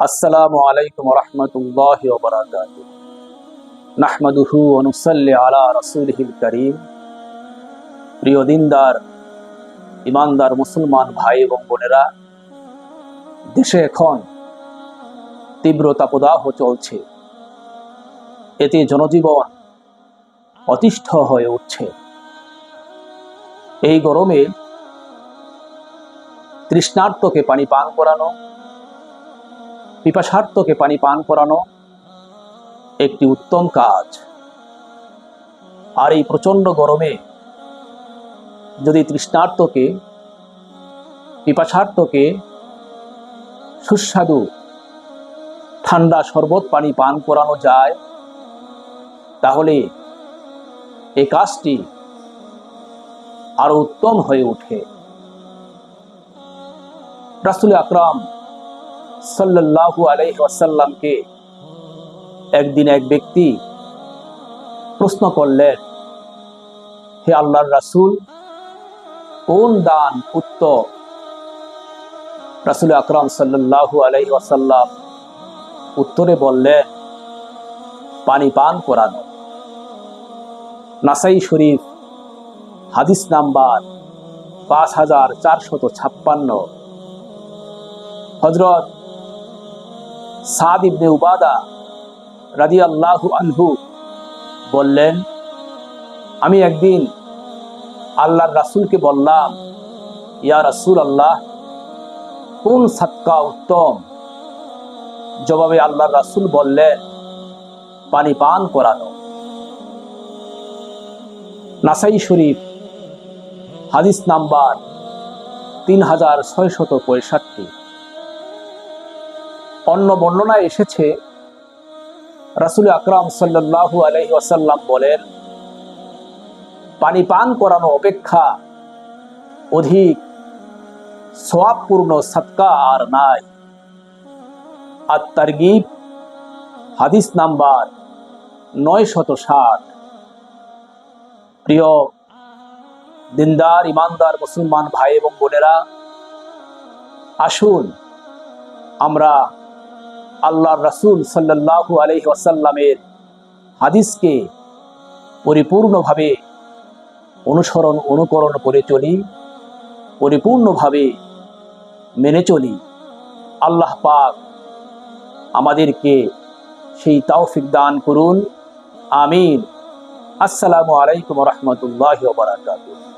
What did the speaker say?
আসসালামু প্রিয় দিনদার ইমানদার মুসলমান ভাই এবং বোনেরা, দেশে এখন তীব্র তাপদাহ চলছে। এতে জনজীবন অতিষ্ঠ হয়ে উঠছে। এই গরমে তৃষ্ণার্তকে পানি পান করানো পিপাসার্থকে পানি পান করানো একটি উত্তম কাজ। আর এই প্রচণ্ড গরমে যদি তৃষ্ণার্তকে পিপাসার্থকে সুস্বাদু ঠান্ডা শরবত পানি পান করানো যায়, তাহলে এই কাজটি আরও উত্তম হয়ে ওঠে। রাসুল আকরাম সাল্লাল্লাহু আলাইহি ওয়াসাল্লামকে একদিন এক ব্যক্তি প্রশ্ন করলেন, হে আল্লাহর রাসূল, কোন দান উত্তম রাসূল আকরাম সাল্লাল্লাহু আলাইহি ওয়াসাল্লাম উত্তরে বললেন, পানি পান করানো। নাসাই শরীফ, হাদিস নাম্বার পাঁচ হাজার চারশত ছাপ্পান্ন। হজরত সাদ ইবনে উবাদা রাদি আল্লাহু আনহু বললেন, আমি একদিন আল্লাহর রাসূলকে বললাম, ইয়া রাসূল আল্লাহ কোন সাতকা উত্তম? জবাবে আল্লাহর রাসূল বললেন, পানি পান করানো। নাসাই শরীফ, হাদিস নাম্বার তিন হাজার ছয়শত পঁয়ষট্টি। অন্য বর্ণনায় এসেছে। রাসুল আকরাম সাল্লাহু আলহি আসাল্লাম বলেন পানি পান করানো অপেক্ষা অধিক সোয়াবপূর্ণ সৎকা আর নাই। আর তারগিব হাদিস নাম্বার নয় শত ষাট প্রিয় দিনদার, ইমানদার, মুসলমান ভাই এবং বোনেরা, আসুন আমরা আল্লাহর রাসূল সাল্লাল্লাহু আলাইহি ওয়াসাল্লামের হাদিসকে পরিপূর্ণভাবে অনুসরণ, অনুকরণ করে চলি, পরিপূর্ণভাবে মেনে চলি। আল্লাহ পাক আমাদেরকে সেই তৌফিক দান করুন। আমিন। আসসালামু আলাইকুম রহমতুল্লাহ বারাকাতুহ।